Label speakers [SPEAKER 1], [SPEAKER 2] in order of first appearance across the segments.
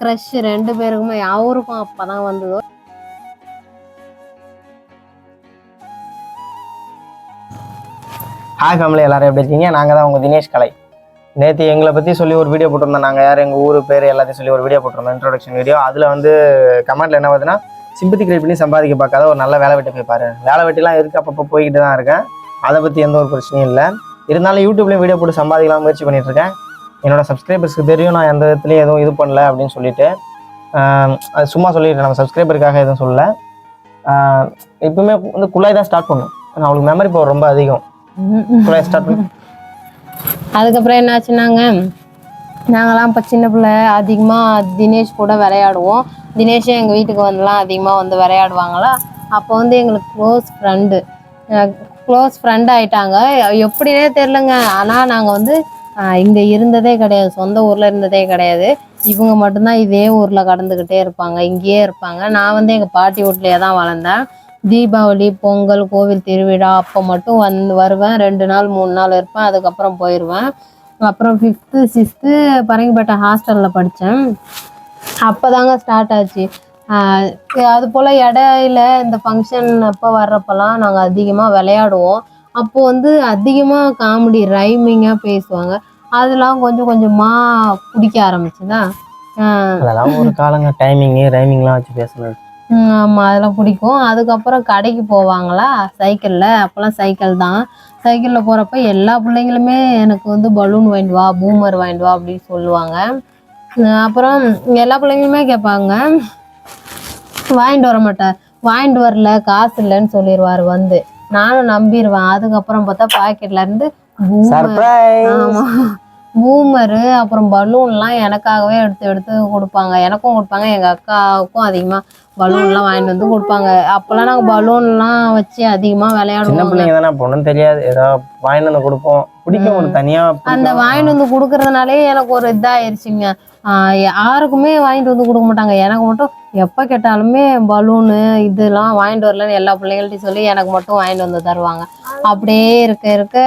[SPEAKER 1] Crush ரெண்டு பேருக்குமே அவருக்கும் அப்பதான் வந்ததோ?
[SPEAKER 2] ஹாய் ஃபேமிலி எல்லாரும் எப்படி இருக்கீங்க? நாங்கள் தான் உங்கள் தினேஷ் கலை. நேற்று எங்களை பற்றி சொல்லி ஒரு வீடியோ போட்டிருந்தோம். நாங்கள் யார் எங்கள் ஊர் பேர் எல்லாத்தையும் சொல்லி ஒரு வீடியோ போட்டிருந்தோம் இன்ட்ரோடக்ஷன் வீடியோ அதில் வந்து கமெண்ட்டில் என்ன பார்த்தீங்கன்னா சிம்பத்தி கிரியேட் பண்ணி சம்பாதிக்க பார்க்காத ஒரு நல்ல வேலை வெட்டி போய் பாரு. வேலை வெட்டிலாம் இருக்கு அப்பப்போ போய்கிட்டு தான் இருக்கேன். அதை பற்றி எந்த ஒரு பிரச்சனையும் இல்லை. இருந்தாலும் யூடியூப்லேயும் வீடியோ போட்டு சம்பாதிக்கலாம் முயற்சி பண்ணிட்டு என்னோட சப்ஸ்கிரைபர்ஸ்க்கு தெரியும் நான் எந்த விதத்துலையும் எதுவும் இது பண்ணல அப்படின்னு சொல்லிட்டு அது சும்மா சொல்லிடுறேன் நம்ம சப்ஸ்கிரைபருக்காக எதுவும் சொல்லல. எப்பவுமே வந்து குழாய் தான் ஸ்டார்ட் பண்ணும். நான் அவளுக்கு மெமரி பவர் ரொம்ப அதிகம். குழாய் ஸ்டார்ட் பண்ணும்
[SPEAKER 1] அதுக்கப்புறம் என்னாச்சுன்னாங்க நாங்களாம் இப்போ சின்ன பிள்ளை அதிகமாக தினேஷ் கூட விளையாடுவோம். தினேஷே எங்கள் வீட்டுக்கு வந்துலாம் அதிகமாக வந்து விளையாடுவாங்களா? அப்போ வந்து எங்களுக்கு க்ளோஸ் ஃப்ரெண்டு க்ளோஸ் ஃப்ரெண்ட் ஆயிட்டாங்க. எப்படின்னே தெரிலங்க ஆனால் நாங்கள் வந்து இங்கே இருந்ததே கிடையாது. சொந்த ஊரில் இருந்ததே கிடையாது. இவங்க மட்டும்தான் இதே ஊரில் கடந்துக்கிட்டே இருப்பாங்க. இங்கேயே இருப்பாங்க. நான் வந்து எங்கள் பாட்டி வீட்லேயே தான் வளர்ந்தேன். தீபாவளி பொங்கல் கோவில் திருவிழா அப்போ மட்டும் வந்து வருவேன். ரெண்டு நாள் மூணு நாள் இருப்பேன். அதுக்கப்புறம் போயிடுவேன் அப்புறம் ஃபிஃப்த்து சிக்ஸ்த்து பரங்கிப்பேட்டை ஹாஸ்டலில் படித்தேன். அப்போ தாங்க ஸ்டார்ட் ஆச்சு அது போல் இடையில இந்த ஃபங்க்ஷன் அப்போ வர்றப்பெல்லாம் நாங்கள் அதிகமாக விளையாடுவோம். அப்போது வந்து அதிகமாக காமெடி ரைமிங்காக பேசுவாங்க. அதெல்லாம் கொஞ்சம் கொஞ்சமாக பிடிக்க ஆரம்பிச்சுதா.
[SPEAKER 2] அதெல்லாம் ஒரு காலங்க டைமிங்கு ரைமிங்லாம் வச்சு பேசுனது
[SPEAKER 1] ஆமாம் அதெல்லாம் பிடிக்கும். அதுக்கப்புறம் கடைக்கு போவாங்களா? சைக்கிளில். அப்போல்லாம் சைக்கிள் தான். சைக்கிளில் போகிறப்ப எல்லா பிள்ளைங்களுமே எனக்கு வந்து பலூன் வாங்கிட்டு வா பூமர் வாங்கிட்டு வா அப்படின்னு சொல்லுவாங்க. அப்புறம் எல்லா பிள்ளைங்களுமே கேட்பாங்க வாங்கிட்டு வர மாட்டார். வாங்கிட்டு வரல காசு இல்லைன்னு சொல்லிடுவார் வந்து. நானும் நம்பிடுவேன் அதுக்கப்புறம் பார்த்தா பாக்கெட்ல இருந்து பூமர்
[SPEAKER 2] சர்ப்ரைஸ்
[SPEAKER 1] ஆமா. பூமரு அப்புறம் பலூன்லாம் எனக்காகவே எடுத்து எடுத்து கொடுப்பாங்க. எனக்கும் கொடுப்பாங்க. எங்க அக்காவுக்கும் அதிகமா பலூன்லாம் வாங்கிட்டு வந்து கொடுப்பாங்க. அப்பெல்லாம் நாங்க பலூன்லாம் வச்சு அதிகமா
[SPEAKER 2] சின்ன
[SPEAKER 1] விளையாடுவோம்
[SPEAKER 2] பிள்ளைங்க தானே பொண்ணும் தெரியாது. ஏதோ வாங்கிட்டு வந்து கொடுப்போம். பிடிக்கும் ஒரு தனியா
[SPEAKER 1] அந்த. வாங்கிட்டு வந்து கொடுக்கறதுனாலே எனக்கு ஒரு இதாயிருச்சுங்க. யாருக்குமே வாங்கிட்டு வந்து கொடுக்க மாட்டாங்க. எனக்கு மட்டும் எப்போ கேட்டாலுமே பலூனு இதெல்லாம் வாங்கிட்டு வரலன்னு எல்லா பிள்ளைங்கள்ட்டையும் சொல்லி எனக்கு மட்டும் வாங்கிட்டு வந்து தருவாங்க. அப்படியே இருக்க இருக்க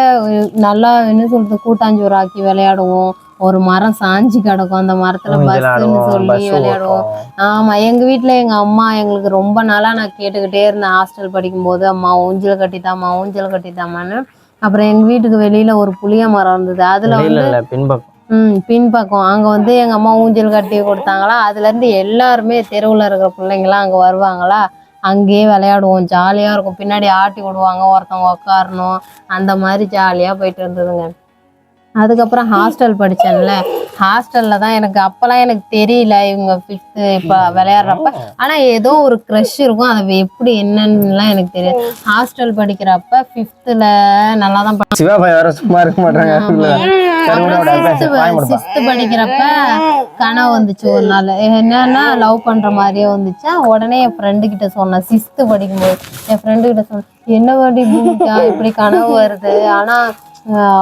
[SPEAKER 1] நல்லா என்ன சொல்றது கூட்டாஞ்சோறு ஆக்கி விளையாடுவோம். ஒரு மரம் சாஞ்சி கிடக்கும். அந்த மரத்துல பஸ்ன்னு சொல்லி விளையாடுவோம். ஆமா எங்க வீட்ல எங்க அம்மா எங்களுக்கு ரொம்ப நாளா நான் கேட்டுக்கிட்டே இருந்தேன். ஹாஸ்டல் படிக்கும்போது அம்மா ஊஞ்சல் கட்டித்தாம்மா ஊஞ்சல் கட்டித்தாமான்னு அப்புறம் எங்க வீட்டுக்கு வெளியில ஒரு புளிய மரம் இருந்தது. அதுல வந்து
[SPEAKER 2] பின்பக்கம்.
[SPEAKER 1] ம் பின்பக்கம். அங்க வந்து எங்க அம்மா ஊஞ்சல் கட்டி கொடுத்தாங்களா? அதுல இருந்து எல்லாருமே தெருவுல இருக்கிற பிள்ளைங்களாம் அங்க வருவாங்களா? அங்கேயே விளையாடுவோம். ஜாலியா இருக்கும். பின்னாடி ஆட்டி விடுவாங்க. ஒருத்தவங்க உட்காரணும் அந்த மாதிரி ஜாலியா போயிட்டு இருந்ததுங்க. அதுக்கப்புறம் ஹாஸ்டல் படிச்சேன்ல. ஹாஸ்டல்ல தான் எனக்கு அப்பெல்லாம் எனக்கு தெரியல இவங்க ஃபிஃப்த்து இப்போ விளையாடுறப்ப. ஆனா ஏதோ ஒரு க்ரஷ் இருக்கும். அது எப்படி என்னன்னுலாம் எனக்கு தெரியாது. ஹாஸ்டல் படிக்கிறப்ப ஃபிஃப்த்துல நல்லா தான்
[SPEAKER 2] சிவா பாய் வேற சும்மா இருக்க மாட்டாங்க. கருவிடோட பேச வாய் முடுப்பா.
[SPEAKER 1] சிக்ஸ்த் படிக்கிறப்ப கனவு வந்துச்சு ஒரு நாள். என்னன்னா லவ் பண்ற மாதிரியே வந்துச்சா? உடனே என் ஃப்ரெண்டு கிட்ட சொன்னேன். சிக்ஸ்த் படிக்கும்போது. என் ஃப்ரெண்டு கிட்ட சொன்னேன் என்ன வாடி பூமிக்கா இப்படி கனவு வருது. ஆனா ஆஹ்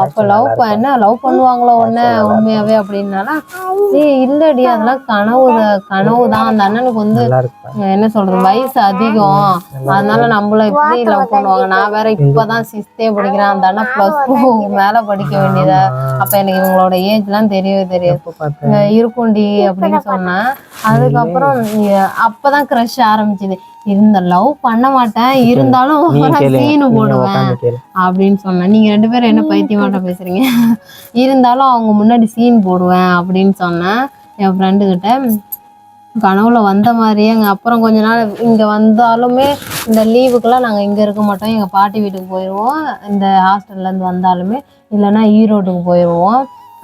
[SPEAKER 1] அப்ப லவ் என்ன லவ் பண்ணுவாங்களோ உடனே உண்மையாவே அப்படின்னால ஏய் இல்லடி அதெல்லாம் கனவு கனவு தான். அந்த அண்ணனுக்கு வந்து என்ன சொல்றது வயசு அதிகம். அதனால நம்மள இப்படி லவ் பண்ணுவாங்க. நான் வேற இப்பதான் சிக்ஸ்த்தே படிக்கிறேன். அந்த அண்ணா பிளஸ் டூ மேல படிக்க வேண்டியதா? அப்ப எனக்கு இவங்களோட ஏஜ் எல்லாம் தெரியவே தெரியாது. இருக்கும்டி அப்படின்னு சொன்னேன் அதுக்கப்புறம் அப்பதான் க்ரஷ் ஆரம்பிச்சுது. இருந்த லவ் பண்ண மாட்டேன். இருந்தாலும் சீனு போடுவேன் அப்படின்னு சொன்னேன். நீங்க ரெண்டு பேரும் என்ன பைத்தியமாட்டம் பேசுறீங்க? இருந்தாலும் அவங்க முன்னாடி சீன் போடுவேன் அப்படின்னு சொன்னேன். என் ஃப்ரெண்டு கிட்ட கனவுல வந்த மாதிரியே அப்புறம் கொஞ்ச நாள் இங்க வந்தாலுமே இந்த லீவுக்கெல்லாம் நாங்க இங்க இருக்க மாட்டோம். எங்க பாட்டி வீட்டுக்கு போயிடுவோம் இந்த ஹாஸ்டல்ல இருந்து வந்தாலுமே இல்லைன்னா ஈரோட்டுக்கு போயிடுவோம்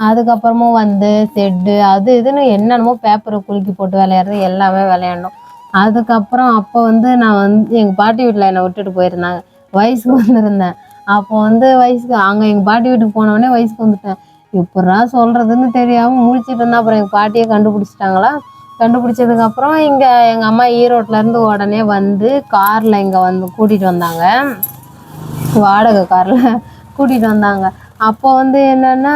[SPEAKER 1] அதுக்கப்புறமும் வந்து செட்டு அது இதுன்னு என்னென்னமோ பேப்பரை குலுக்கி போட்டு விளையாடுறது எல்லாமே விளையாண்டோம். அதுக்கப்புறம் அப்போ வந்து நான் வந்து எங்கள் பாட்டி வீட்டில் என்னை விட்டுட்டு போயிருந்தாங்க. வயசுக்கு வந்திருந்தேன். அப்போ வந்து வயசுக்கு அங்கே எங்கள் பாட்டி வீட்டுக்கு போனோடனே வயசுக்கு வந்துட்டேன். எப்படா சொல்கிறதுன்னு தெரியாமல் முழிச்சிட்டு இருந்தேன். அப்புறம் எங்கள் பாட்டியை கண்டுபிடிச்சிட்டாங்களா? கண்டுபிடிச்சதுக்கப்புறம் இங்கே எங்கள் அம்மா ஈரோட்டிலேருந்து இருந்து உடனே வந்து காரில் இங்கே வந்து கூட்டிகிட்டு வந்தாங்க. வாடகை காரில் கூட்டிகிட்டு வந்தாங்க. அப்போ வந்து என்னென்னா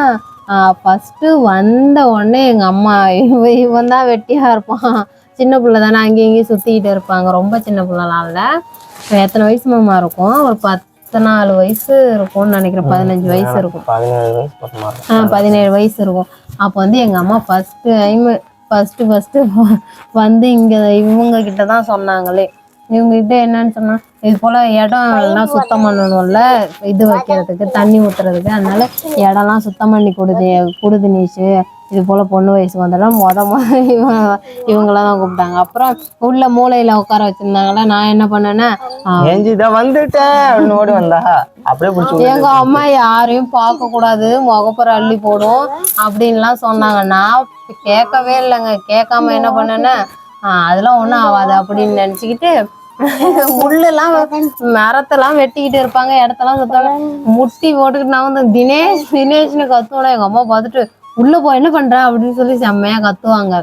[SPEAKER 1] ஃபஸ்ட்டு வந்த உடனே எங்கள் அம்மா இவன் இவன் தான் வெட்டியாக இருப்பான். சின்ன பிள்ளை தானே அங்கேயும் இங்கேயும் சுற்றிக்கிட்டு இருப்பாங்க. ரொம்ப சின்ன பிள்ளைலாம் இல்லை எத்தனை வயசு மாமா இருக்கும்? ஒரு பத்து நாலு வயசு இருக்கும்னு நினைக்கிறேன். பதினஞ்சு வயசு இருக்கும். ஆ பதினேழு வயசு இருக்கும். அப்போ வந்து எங்கள் அம்மா ஃபஸ்ட்டு டைம் ஃபர்ஸ்ட் ஃபர்ஸ்ட் வந்து இங்க இவங்க கிட்ட தான் சொன்னாங்களே. இவங்க கிட்ட என்னன்னு சொன்னா இது போல இடம் எல்லாம் சுத்தம் பண்ணணும்ல. இது வைக்கிறதுக்கு தண்ணி ஊத்துறதுக்கு. அதனால இடம்லாம் சுத்தம் பண்ணி கொடுது கொடுது நீச்சு. இது போல பொண்ணு வயசு வந்தாலும் மொத மொத இவங்க இவங்களாம் தான் கூப்பிட்டாங்க. அப்புறம் உள்ள மூலையில உட்கார வச்சிருந்தாங்களா நான் என்ன பண்ணேன்னா
[SPEAKER 2] வந்துட்டேன் ஓடி வந்தா. அப்படியே
[SPEAKER 1] எங்க அம்மா யாரையும் பார்க்க கூடாது முகப்புற அள்ளி போடும் அப்படின்லாம் சொன்னாங்க. நான் கேட்கவே இல்லைங்க. கேட்காம என்ன பண்ணேன்னா அதெல்லாம் ஒண்ணும் ஆகாது அப்படின்னு நினைச்சுக்கிட்டு முள்ளெல்லாம் மரத்தெல்லாம் வெட்டிக்கிட்டு இருப்பாங்க இடத்தெல்லாம் சுத்தாங்க முட்டி போட்டுக்கிட்டு நான் வந்து தினேஷ் தினேஷ்னு கத்துவோம் எங்க அம்மா பார்த்துட்டு உள்ள போய் என்ன பண்ற? அப்படின்னு சொல்லி செம்மையா கத்துவாங்க.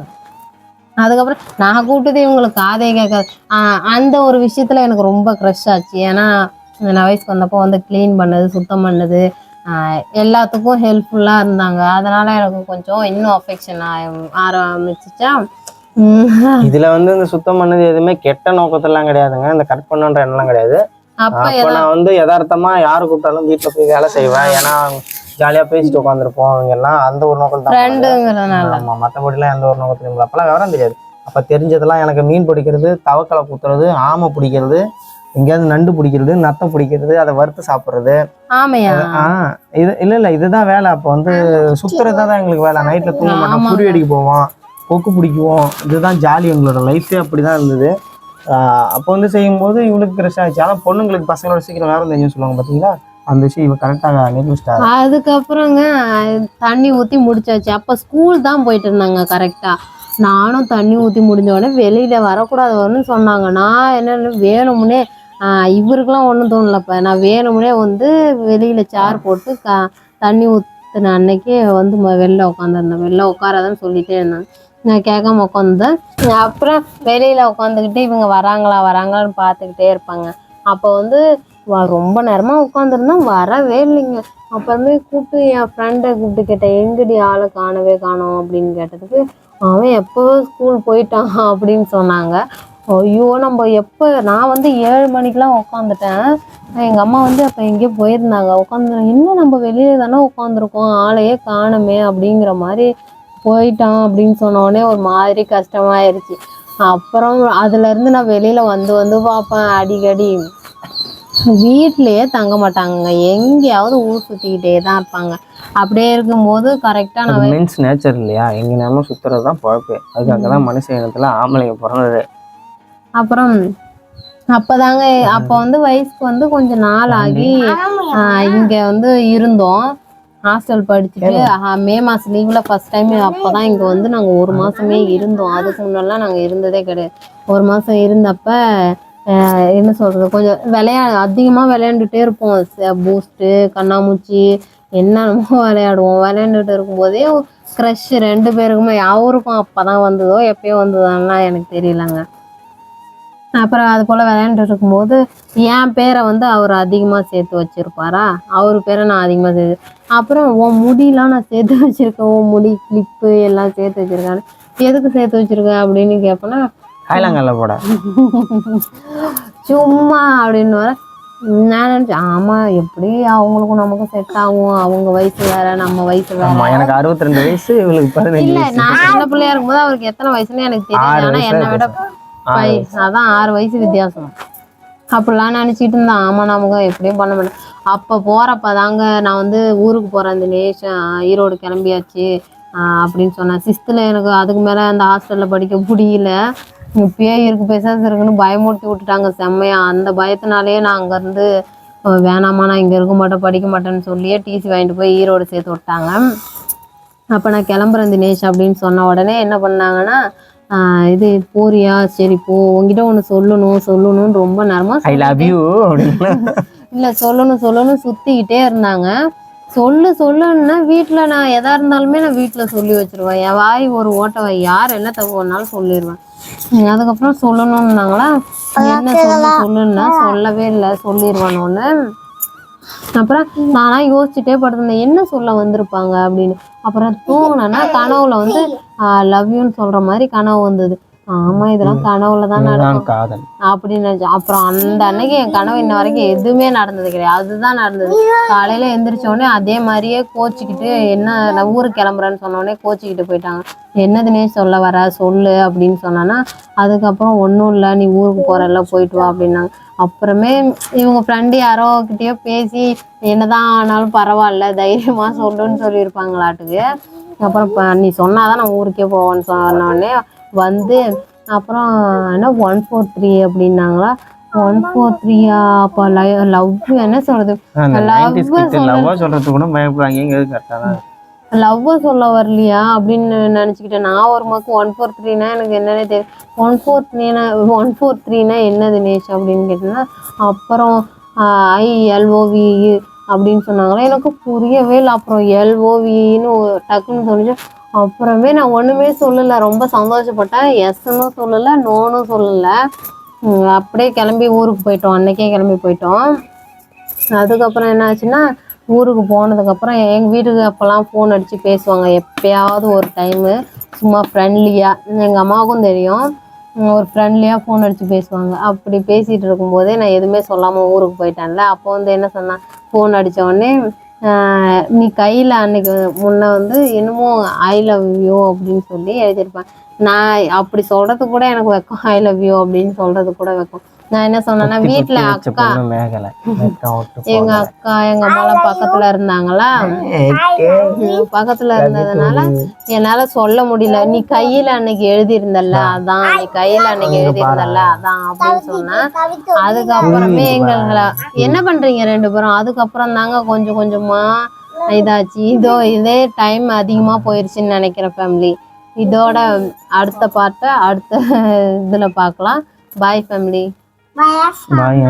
[SPEAKER 1] அதுக்கப்புறம் நான் கூப்பிட்டது இவங்களுக்கு காதே கேட்காது. அந்த ஒரு விஷயத்துல எனக்கு ரொம்ப க்ரஷ் ஆச்சு. ஏன்னா நான் வயசுக்கு வந்தப்போ வந்து க்ளீன் பண்ணது சுத்தம் பண்ணது. எல்லாத்துக்கும் ஹெல்ப்ஃபுல்லாக இருந்தாங்க. அதனால எனக்கு கொஞ்சம் இன்னும் அஃபெக்ஷன் ஆரம்பிச்சிச்சா?
[SPEAKER 2] இதுல வந்து இந்த சுத்தம் பண்ணது எதுவுமே கெட்ட நோக்கத்தெல்லாம் கிடையாதுங்க. இந்த கட் பண்ணுன்ற எண்ணம்லாம் கிடையாது.
[SPEAKER 1] அப்போ
[SPEAKER 2] நான் வந்து யதார்த்தமா யாரு கூப்பிட்டாலும் வீட்டுல போய் வேலை செய்வேன். ஏன்னா ஜாலியா பேசிட்டு உட்காந்துருப்போம் அவங்க எல்லாம் அந்த ஒரு நோக்கம் தான்.
[SPEAKER 1] ஃப்ரெண்டுங்கிறதுனால
[SPEAKER 2] ஆமா மற்றபடிலாம் எந்த ஒரு நோக்கத்திலும் இல்லை. அப்பெல்லாம் விவரம் தெரியாது. அப்ப தெரிஞ்சதெல்லாம் எனக்கு மீன் பிடிக்கிறது தவக்கலை குத்துறது ஆமை பிடிக்கிறது எங்கேயாவது நண்டு பிடிக்கிறது நத்தை பிடிக்கிறது அதை வறுத்து சாப்பிட்றது. இது இல்ல இல்ல இதுதான் வேலை. அப்போ வந்து சுத்துறது தான் எங்களுக்கு வேலை. நைட்ல தூங்க மாட்டோம். குருவி அடிக்க போவோம். கொக்கு பிடிக்குவோம். இதுதான் ஜாலி எங்களோட லைஃபே அப்படிதான் இருந்தது. அப்போ வந்து செய்யும்போது இவளுக்கு கிரஷ் ஆச்சு ஆனால் பொண்ணுங்களுக்கு பசங்களோட சீக்கிரம் வேற தெரியும் சொல்லுவாங்க பார்த்தீங்களா அந்த விஷயம் இவ கரெக்டாக நிரூபிச்சிட்டாரு.
[SPEAKER 1] அதுக்கப்புறங்க தண்ணி ஊற்றி முடிச்சாச்சு. அப்போ ஸ்கூல் தான் போயிட்டு இருந்தாங்க கரெக்டாக நானும் தண்ணி ஊற்றி முடிஞ்ச உடனே வெளியில் வரக்கூடாதுன்னு சொன்னாங்க. நான் என்ன வேணும்னே ஆஹ் இவருக்கெல்லாம் ஒன்றும் தோணலப்ப. நான் வேணும்னே வந்து வெளியில் சேர் போட்டு க தண்ணி ஊற்றின அன்னைக்கு வந்து ம- வெளில உட்காந்துருந்தேன் வெளில உட்காராதன்னு சொல்லிட்டே இருந்தாங்க நான் கேட்காம உட்காந்தேன் அப்புறம் வெளியில் உட்காந்துக்கிட்டு இவங்க வராங்களா வராங்களான்னு பார்த்துக்கிட்டே இருப்பாங்க. அப்போ வந்து வா ரொம்ப நேரமாக உட்காந்துருந்தா வரவே இல்லைங்க. அப்புறமே கூப்பிட்டு என் ஃப்ரெண்டை கூப்பிட்டு கேட்டேன் எங்கடி ஆளை காணவே காணோம்? அப்படின்னு கேட்டதுக்கு அவன் எப்போ ஸ்கூல் போயிட்டான்? அப்படின்னு சொன்னாங்க. ஐயோ நம்ம எப்போ நான் வந்து ஏழு மணிக்கெலாம் உட்காந்துட்டேன் எங்கள் அம்மா வந்து அப்போ எங்கேயோ போயிருந்தாங்க. உட்காந்து இன்னும் நம்ம வெளியே தானே உட்காந்துருக்கோம் ஆளையே காணுமே அப்படிங்கிற மாதிரி போயிட்டான் அப்படின்னு சொன்னோடனே ஒரு மாதிரி கஷ்டமாயிருச்சு. அப்புறம் அதுலேருந்து நான் வெளியில் வந்து வந்து பார்ப்பேன் அடிக்கடி. வீட்லயே தங்க மாட்டாங்க எங்கேயாவது ஊர் சுற்றிக்கிட்டே தான் இருப்பாங்க. அப்படியே இருக்கும்போது கரெக்டாக நான்
[SPEAKER 2] மென்ஸ் நேச்சர் இல்லையா? எங்க நேரமும் சுத்துறது தான் பழப்பு. அதுக்காக தான் மனுஷ இனத்துல ஆம்பளைங்க பிறந்தது.
[SPEAKER 1] அப்புறம் அப்பதாங்க அப்போ வந்து வயசுக்கு வந்து கொஞ்ச நாள் ஆகி இங்க வந்து இருந்தோம். ஹாஸ்டல் படிச்சுட்டு மே மாசம் லீவ்ல ஃபர்ஸ்ட் டைம் அப்பதான் இங்க வந்து நாங்க ஒரு மாசமே இருந்தோம். அதுக்கு முன்னெல்லாம் நாங்க இருந்ததே கிடையாது. ஒரு மாசம் இருந்தப்ப என்ன சொல்றது? கொஞ்சம் விளையா அதிகமா விளையாண்டுட்டே இருப்போம். பூஸ்ட்டு கண்ணாமூச்சி என்னென்னமோ விளையாடுவோம். விளையாண்டுட்டு இருக்கும்போதே க்ரஷ் ரெண்டு பேருக்குமே அவருக்கும் அப்பதான் வந்ததோ எப்பயோ வந்ததான்னா எனக்கு தெரியலங்க. அப்புறம் அது போல் விளையாண்டுட்டு இருக்கும்போது என் பேரை வந்து அவர் அதிகமாக சேர்த்து வச்சிருப்பாரா? அவர் பேரை நான் அதிகமாக சேர்த்து அப்புறம் உன் முடியெலாம் நான் சேர்த்து வச்சுருக்கேன். உன் முடி கிளிப்பு எல்லாம் சேர்த்து வச்சுருக்கேன். எதுக்கு சேர்த்து வச்சுருக்கேன் அப்படின்னு கேட்பேன்னா
[SPEAKER 2] காயலாங்கல்ல போட.
[SPEAKER 1] சும்மா அப்படின்னு வர ஆமாம் எப்படி அவங்களுக்கும் நமக்கும் செட் ஆகும்? அவங்க வயசு வேற நம்ம வயசு வேற.
[SPEAKER 2] ஆமா எனக்கு அறுபத்தி ரெண்டு வயசு இவளுக்கு பதினஞ்சு
[SPEAKER 1] இல்ல நான் சின்ன பிள்ளையா இருக்கும்போது அவருக்கு எத்தனை வயசுன்னு எனக்கு
[SPEAKER 2] ஆறு
[SPEAKER 1] தெரியல ஆனா என்னை விட அதான் ஆறு வயசு வித்தியாசம். அப்படிலாம் நினைச்சிட்டு இருந்தேன். ஆமா நமக்கு எப்படியும் பண்ண மாட்டேன் அப்ப போறப்ப தாங்க நான் வந்து ஊருக்கு போறேன் தினேஷ் ஆஹ் ஈரோடு கிளம்பியாச்சு. அப்படின்னு சொன்னேன். சிக்ஸ்த்துல எனக்கு அதுக்கு மேல அந்த ஹாஸ்டல்ல படிக்க முடியல. இப்பயே இருக்கு பேசாது இருக்குன்னு பயமுறுத்தி விட்டுட்டாங்க. செம்மையா. அந்த பயத்தினாலேயே நான் அங்க இருந்து அஹ் வேணாமா நான் இங்க இருக்க மாட்டேன் படிக்க மாட்டேன்னு சொல்லியே டிசி வாங்கிட்டு போய் ஈரோடு சேர்த்து விட்டாங்க. அப்போ நான் கிளம்புறேன் தினேஷ் அப்படின்னு சொன்ன உடனே என்ன பண்ணாங்கன்னா இது போறியா? சரி போ. உங்ககிட்ட ஒன்று சொல்லணும் சொல்லணும்னு ரொம்ப நேரமா
[SPEAKER 2] ஐ லவ் யூ அப்படின்னு
[SPEAKER 1] இல்லை சொல்லணும் சொல்லணும் சுற்றிக்கிட்டே இருந்தாங்க. சொல்லு சொல்லுன்னா வீட்டில் நான் எதா இருந்தாலுமே நான் வீட்டில் சொல்லி வச்சிருவேன். என் வாய் ஒரு ஓட்ட வாய் யார் என்ன பண்ணாலும் சொல்லிடுவேன் அதுக்கப்புறம் சொல்லணும்னாங்களா? என்ன சொல்லு சொல்லுன்னா சொல்லவே இல்லை சொல்லிடுவேன் ஒன்று அப்புறம் நானா யோசிச்சுட்டே படுத்திருந்தேன் என்ன சொல்ல வந்திருப்பாங்க அப்படின்னு. அப்புறம் தூங்கினேன்னா கனவுல வந்து லவ் யூன்னு சொல்ற மாதிரி கனவு வந்தது. ஆமா இதெல்லாம் கனவுல தான் நடக்கும்.
[SPEAKER 2] காதல்.
[SPEAKER 1] அப்படின்னு அப்புறம் அந்த அன்னைக்கு என் கனவு இன்ன வரைக்கும் எதுவுமே நடந்தது கிடையாது. அதுதான் நடந்தது. காலையில எந்திரிச்ச உடனே அதே மாதிரியே கோச்சிக்கிட்டு என்ன நான் ஊருக்கு கிளம்புறேன்னு சொன்ன உடனே கோச்சிக்கிட்டு போயிட்டாங்க. என்னதுனே சொல்ல வர சொல்லு அப்படின்னு சொன்னான்னா அதுக்கப்புறம் ஒன்றும் இல்லை நீ ஊருக்கு போறல்ல போயிட்டு வா அப்படின்னாங்க. அப்புறமே இவங்க ஃப்ரெண்டு யாரோ கிட்டயோ பேசி என்னதான் ஆனாலும் பரவாயில்ல தைரியமா சொல்லுன்னு சொல்லியிருப்பாங்களாட்டுக்கு. அப்புறம் நீ சொன்னாதான் நான் ஊருக்கே போவேன்னு சொன்ன உடனே வந்து அப்புறம் என்ன ஒன் ஃபோர் த்ரீ அப்படின்னாங்களா? ஒன் ஃபோர் த்ரீயா அப்போ லவ் என்ன சொல்றது?
[SPEAKER 2] அந்த
[SPEAKER 1] Love
[SPEAKER 2] 90s kids
[SPEAKER 1] சொல்ல-
[SPEAKER 2] லவ்வா சொல்றதுக்கு கூட பயப்படுறாங்க
[SPEAKER 1] லவ்வை சொல்ல வரலையா? அப்படின்னு நினச்சிக்கிட்டேன். நான் ஒரு மக்கு ஒன் ஃபோர் த்ரீனா எனக்கு என்னன்னே தெரியும் ஒன் ஃபோர் த்ரீனா ஒன் ஃபோர் த்ரீனா என்னது நேஷ் அப்படின்னு கேட்டேன்னா அப்புறம் ஐஎல்ஓவி அப்படின்னு சொன்னாங்களா? எனக்கு புரியவே இல்லை. அப்புறம் எல்ஓவின்னு டக்குன்னு சொன்னிச்சு அப்புறமே நான் ஒன்றுமே சொல்லலை. ரொம்ப சந்தோஷப்பட்டேன். எஸ்ன்னும் சொல்லலை நோனும் சொல்லலை. அப்படியே கிளம்பி ஊருக்கு போயிட்டோம். அன்றைக்கே கிளம்பி போயிட்டோம். அதுக்கப்புறம் என்ன ஆச்சுன்னா ஊருக்கு போனதுக்கப்புறம் எங்கள் வீட்டுக்கு அப்போல்லாம் ஃபோன் அடித்து பேசுவாங்க. எப்பயாவது ஒரு டைமு சும்மா ஃப்ரெண்ட்லியாக எங்கள் அம்மாவுக்கும் தெரியும். ஒரு ஃப்ரெண்ட்லியாக ஃபோன் அடித்து பேசுவாங்க. அப்படி பேசிகிட்டு இருக்கும்போதே நான் எதுவுமே சொல்லாமல் ஊருக்கு போயிட்டேன்ல. அப்போ வந்து என்ன சொன்னேன் ஃபோன் அடித்த உடனே நீ கையில் அன்னைக்கு முன்ன வந்து என்னமோ ஐ லவ் யூ அப்படின்னு சொல்லி எழுதியிருப்பேன் நான் அப்படி சொல்கிறது கூட எனக்கு வைக்கும். ஐ லவ் யூ அப்படின்னு சொல்கிறது கூட வைக்கும். நான் என்ன சொன்னேன்னா வீட்டில் அக்கா எங்க அக்கா எங்க அம்மாலாம் பக்கத்துல இருந்தாங்களா? பக்கத்துல இருந்ததுனால என்னால சொல்ல முடியல. நீ கையில அன்னைக்கு எழுதி இருந்தல்ல அதான் நீ கையில அன்னைக்கு எழுதி இருந்தல்ல அதான் அப்படின்னு சொன்னேன் அதுக்கப்புறமே எங்களை என்ன பண்றீங்க ரெண்டு பேரும்? அதுக்கப்புறம் தாங்க கொஞ்சம் கொஞ்சமா இதாச்சு. இதோ இதே டைம் அதிகமா போயிருச்சுன்னு நினைக்கிறேன் ஃபேமிலி இதோட அடுத்த பார்ட்டை அடுத்த இதுல பார்க்கலாம். பாய் ஃபேமிலி
[SPEAKER 2] பாய்